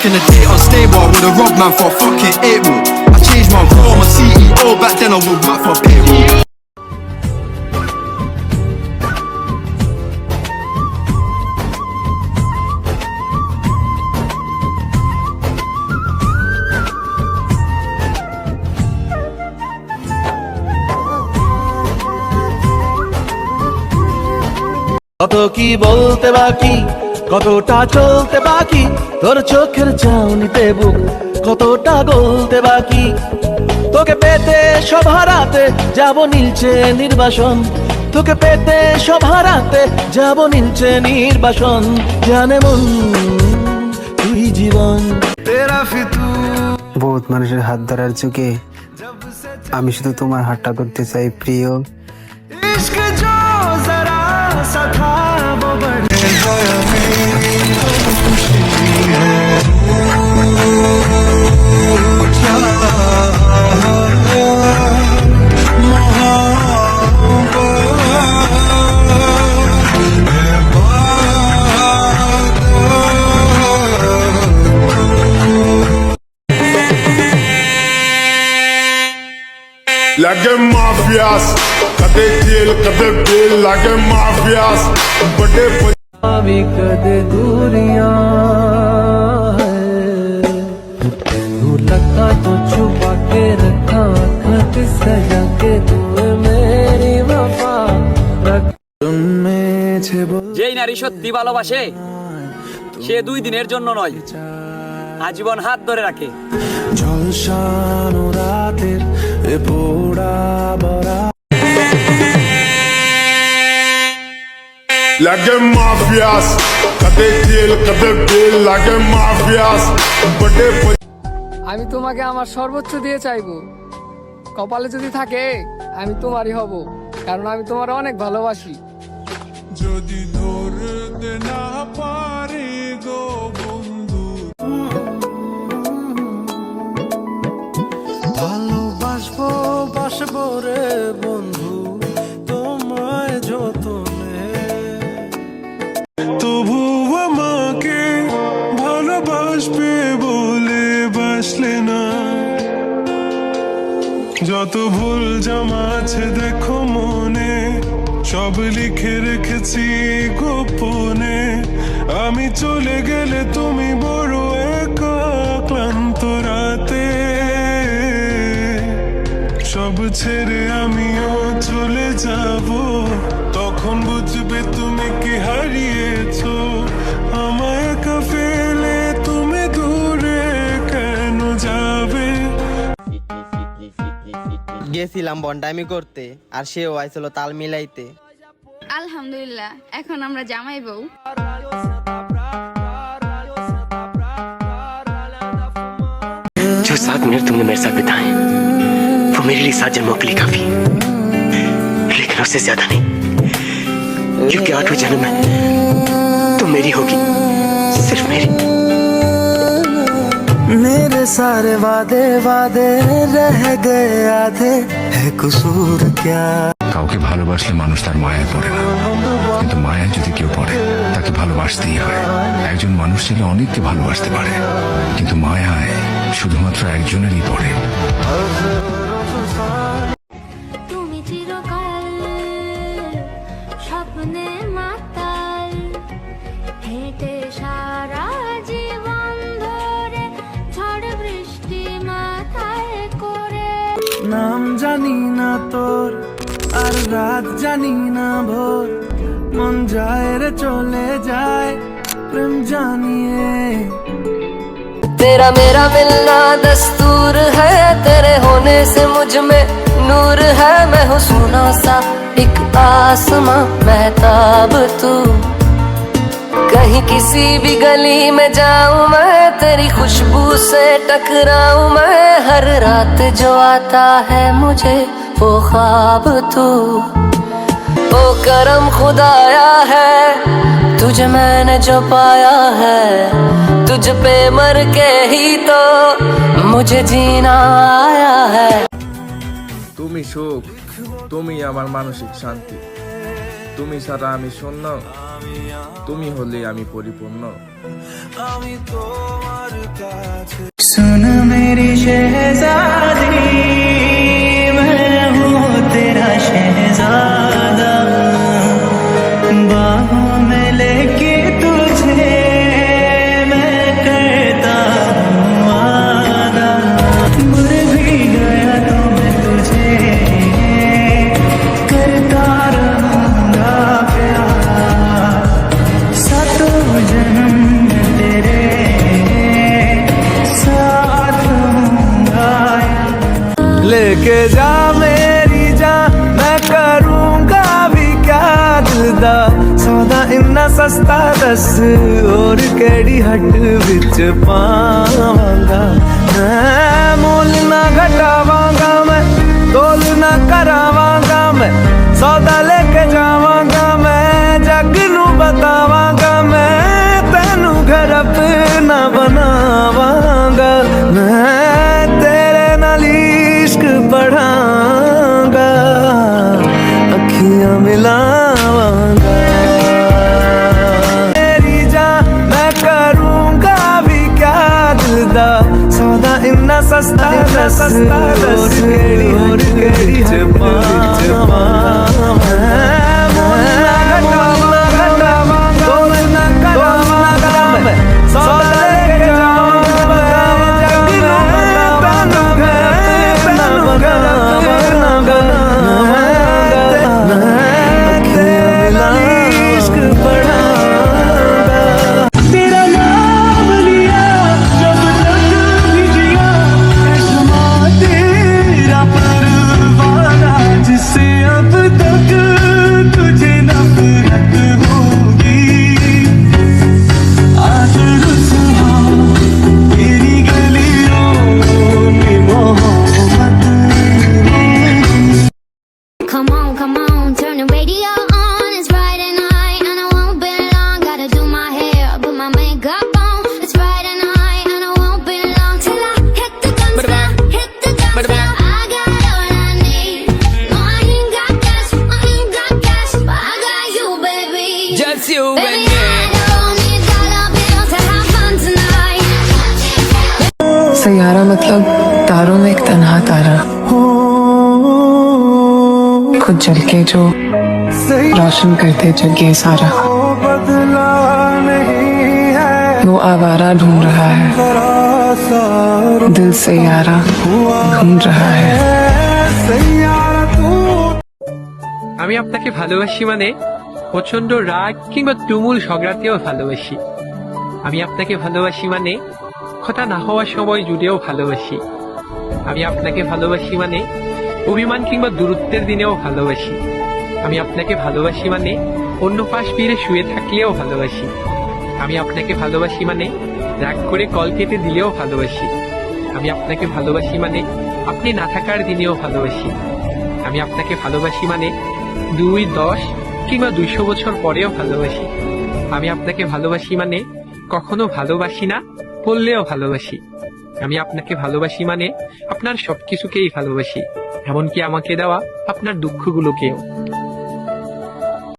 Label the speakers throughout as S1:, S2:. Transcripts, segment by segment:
S1: Back in the day, unstable, I would've robbed man for a fucking eight ball. I changed my role, I'm a CEO. Back then, I would work for payroll.
S2: কত কি বলতে বাকি কতটা চলতে বাকি? তোর চোখের চাউনিতে বুক কতটা গলতে বাকি? তোকে পেতে সব হারাতে যাব নীলছে নির্বাসন। তোকে পেতে সব হারাতে যাব নীলছে নির্বাসন। জানে মন তুই জীবন।
S3: বহুত মানুষের হাত ধরার চোখে আমি শুধু তোমার হাতটা ধরতে চাই প্রিয়।
S4: ਜੇਲ ਕਦੇ ਬੇਲ ਲਾਗੇ ਮਾਫੀਆਸ ਵੱਡੇ
S2: ਪੰਜਾਬੀ ਕਦੇ ਦੂਰੀਆਂ ਤੈਨੂੰ ਲੱਗਾ ਤੋਂ ਛੁਪਾ ਕੇ ਰੱਖਾਂ ਅੱਖਾਂ ਸਜਾ ਕੇ ਤੂੰ ਮੇਰੀ ਵਫਾ
S5: যেই নারী সত্যি ভালোবাসে সে দুই দিনের জন্য নয় আজীবন হাত ধরে রাখে।
S2: ঝলসানো রাতের এ পোড়া বরা
S4: ਲੱਗੇ ਮਾਫੀਆਸ ਕਦੇ ਜੇਲ ਕਦੇ ਬੇਲ ਲੱਗੇ ਮਾਫੀਆਸ ਵੱਡੇ ਪ-
S6: আমি তোমাকে আমার সর্বোচ্চ দিয়ে চাইবো কপালে যদি থাকে আমি তোমারই হব কারণ আমি তোমার অনেক ভালোবাসি
S4: যদি ধরতে না পারি যত ভুল জমা আছে দেখো মনে, সব লিখে রেখেছি গোপনে। আমি চলে গেলে তুমি বড় একা ক্লান্ত রাতে। সব ছেড়ে আমিও চলে যাব, তখন বুঝবে তুমি কি হারিয়েছো
S7: গেছিলাম বন্ডামি করতে আর সেও আইছিল তাল মিলাইতে
S8: আলহামদুলিল্লাহ এখন আমরা জামাই বউ
S9: जो सात मिनट तुमने मेरे साथ बिताए वो मेरे लिए सात जन्मों के लिए काफी है। लेकिन उससे ज्यादा नहीं क्योंकि आठवें जन्म में तुम मेरी होगी सिर्फ मेरी
S2: मेरे सारे वादे वादे रह गए आधे है कसूर क्या
S10: কাউকে ভালোবাসলে মানুষ তার মায়ায় পড়ে না। কিন্তু মায়ায় যদি কেউ পড়ে, তাকে ভালোবাসতেই হয়। একজন মানুষ চাইলে অনেককে ভালোবাসতে পারে। কিন্তু মায়ায় শুধুমাত্র একজনেরই পড়ে।
S2: নাম জানি না তোর আর রাত জানি না ভোর মন যায় রে চলে যায় প্রেম জানিয়ে
S6: तेरा मेरा मिलना दस्तूर है तेरे होने से मुझ में नूर है मैं हूँ सोना सा एक आसमां महताब तू कहीं किसी भी गली में जाऊं मैं तेरी खुशबू से टकराऊं मैं हर रात जो आता है मुझे वो ख्वाब तू ओ करम खुदाया है तुझे मैंने जो पाया है तुझ पे मर के ही तो मुझे जीना आया है
S11: তুমি সুখ তুমি আমার মানসিক শান্তি তুমি ছাড়া আমি শূন্য তুমি হলে আমি পরিপূর্ণ।
S2: আমি তোমার কাছে। সুন মেরি শেহজাদী। ਸਸਤਾ ਦੱਸ ਔਰ ਕਿਹੜੀ ਹੱਟ ਵਿੱਚ ਪਾਵਾਂਗਾ? ਮੈਂ ਮੋਲ ਨਾ ਘਟਾਵਾਂਗਾ ਮੈਂ, ਤੋਲ ਨਾ ਕਰਾਵਾਂਗਾ ਮੈਂ, ਸੌਦਾ ਲੈ ਕੇ ਜਾਵਾਂਗਾ ਮੈਂ, ਜੱਗ ਨੂੰ ਬਤਾਵਾਂਗਾ ਮੈਂ, ਤੈਨੂੰ ਘਰ ਆਪਣਾ ਬਣਾਵਾਂਗਾ। ਮੈਂ ਤੇਰੇ ਨਾਲ ਇਸ਼ਕ ਅੱਖੀਆਂ ਮਿਲਾ सस्ता सस्ता സസ്താ ഒരു കടി ഒരു കടി ജപ്പാ
S8: Come on, come on, turn the radio on. It's Friday night and I won't be long. Gotta do my hair, put my makeup on. It's Friday night and I won't be long till I hit the dance floor, hit the dance floor. I got all I need. No, I ain't got cash, I ain't got cash, but I got you, baby.
S5: Just you
S8: Baby, I don't need dollar bills to have fun tonight.
S6: सयारा मतलब तारों में एक तन्हा तारा खुद जल के जो रोशन करते जग ये सारा
S2: बदला नहीं है
S6: वो आवारा ढूंढ रहा है दिल से यारा ढूंढ रहा है
S2: सैयारा तू
S9: আমি আপনাকে ভালোবাসি মানে প্রচন্ড রাগ কিংবা তুমুল ঝগড়াতেও ভালোবাসি আমি আপনাকে ভালোবাসি মানে কথা না হওয়ার সময় জুড়েও ভালোবাসি আমি আপনাকে ভালোবাসি মানে অভিমান কিংবা দূরত্বের দিনেও ভালোবাসি। আমি আপনাকে ভালোবাসি মানে অন্য পাশ ফিরে শুয়ে থাকলেও ভালোবাসি। আমি আপনাকে ভালোবাসি মানে রাগ করে কল কেটে দিলেও ভালোবাসি। আমি আপনাকে ভালোবাসি মানে আপনি না থাকার দিনেও ভালোবাসি। আমি আপনাকে ভালোবাসি মানে দুই, দশ কিংবা দুইশো বছর পরেও ভালোবাসি। আমি আপনাকে ভালোবাসি মানে কখনো ভালোবাসি না, বললেও ভালোবাসি। আমি আপনাকে ভালোবাসি মানে আপনার সবকিছুকেই ভালোবাসি। এমনকি আমাকে দেওয়া আপনার দুঃখগুলোকেও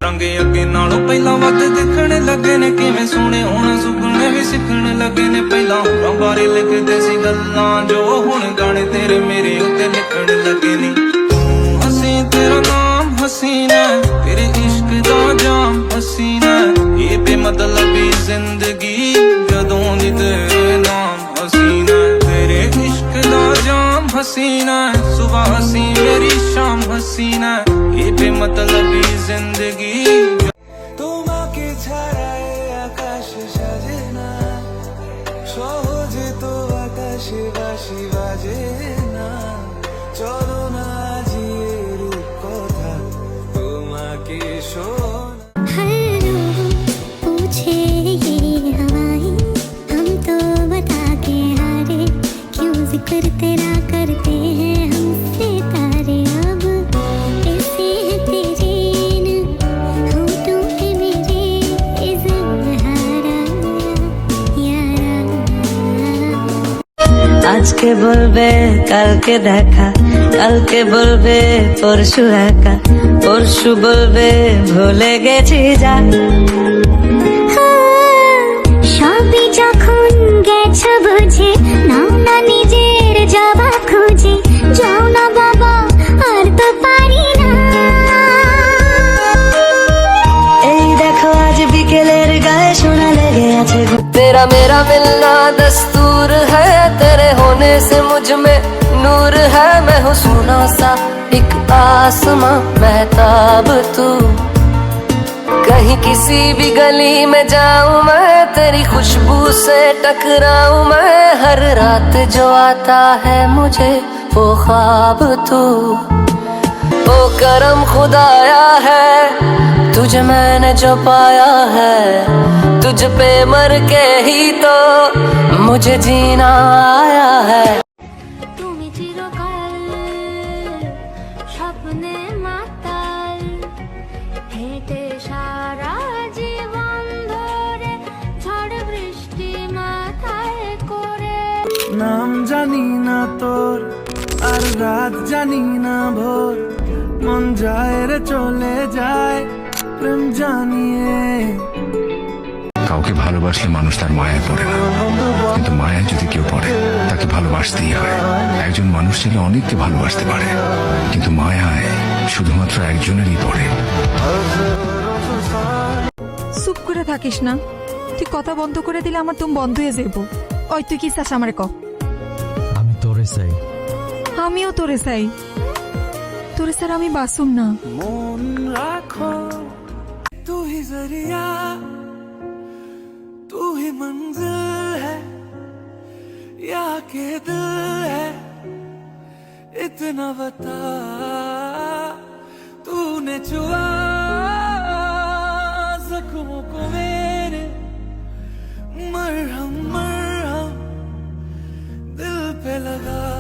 S2: ਰੰਗੇ ਅੱਗੇ ਨਾਲੋਂ ਪਹਿਲਾਂ ਵੱਧ ਦਿਖਣ ਲੱਗੇ ਨੇ ਕਿਵੇਂ ਸੋਹਣੇ ਹੁਣ ਸੁਪਨੇ ਵੀ ਸਿੱਖਣ ਲੱਗੇ ਨੇ ਪਹਿਲਾਂ ਹੋਰਾਂ ਬਾਰੇ ਲਿਖਦੇ ਸੀ ਗੱਲਾਂ ਜੋ ਹੁਣ ਗਾਣੇ ਤੇਰੇ ਮੇਰੇ ਉੱਤੇ ਲਿਖਣ ਲੱਗੇ ਨੇ ਤੂੰ ਹਸੀਂ ਤੇਰਾ ਨਾਮ ਹਸੀਨਾ ਤੇਰੇ ਇਸ਼ਕ ਦਾ ਜਾਮ ਹਸੀਨਾ ਇਹ ਬੇਮਤਲਬੀ ਜ਼ਿੰਦਗੀ
S8: हसीना है सुबह हसी मेरी शाम हसीना है। ये बेमतलबी
S6: ज़िंदगी। আজকে বলবে কালকে দেখা। কালকে বলবে পরশু একা। পরশু বলবে ভুলে গেছি যা।
S12: হ্যাঁ, সবই যখন গেছ বুঝে নাও না নিজের যাবা খুঁজে। যাও না বাবা আর তো পারি না।
S6: এই দেখো আজ বিকেলের গায়ে শোনা লেগে আছে মেরা মেরা মিলনা দস্তু। मुझमें नूर है, मैं हूँ सोना सा। एक आसमां, महताब तू। कहीं किसी भी गली में जाऊँ मैं, तेरी खुशबू से टकराऊं मैं। हर रात जो आता है मुझे, वो ख्वाब तू। ओ करम खुदाया है, तुझे मैंने जो पाया है। तुझ पे मर के ही तो मुझे जीना आया है।
S2: নাম জানি না তোর আর রাত জানি না ভোর। মন যায় রে চলে যায় প্রেম জানিয়ে।
S10: কাউকে ভালোবাসলে মানুষ তার মায়ায় পড়ে না। কিন্তু মায়ায় যদি কেউ পড়ে তাকে ভালোবাসতেই হয়। একজন মানুষ ছেলে অনেককে ভালোবাসতে পারে। কিন্তু মায়ায় শুধুমাত্র একজনেরই পড়ে।
S5: চুপ করে থাকিস না। তুই কথা বন্ধ করে দিলে আমার তুম বন্ধ হয়ে যাব ওই তুই কি চাস আমারে ক?
S13: তোরে চাই
S5: আমিও তোরে চাই তোরে স্যার আমি বাসুম না
S2: মন রাখো तू ही जरिया तू ही मंजिल है या के दिल है इतना बता तूने छुआ जख्मों को मेरे मरहम मरहम వెలగా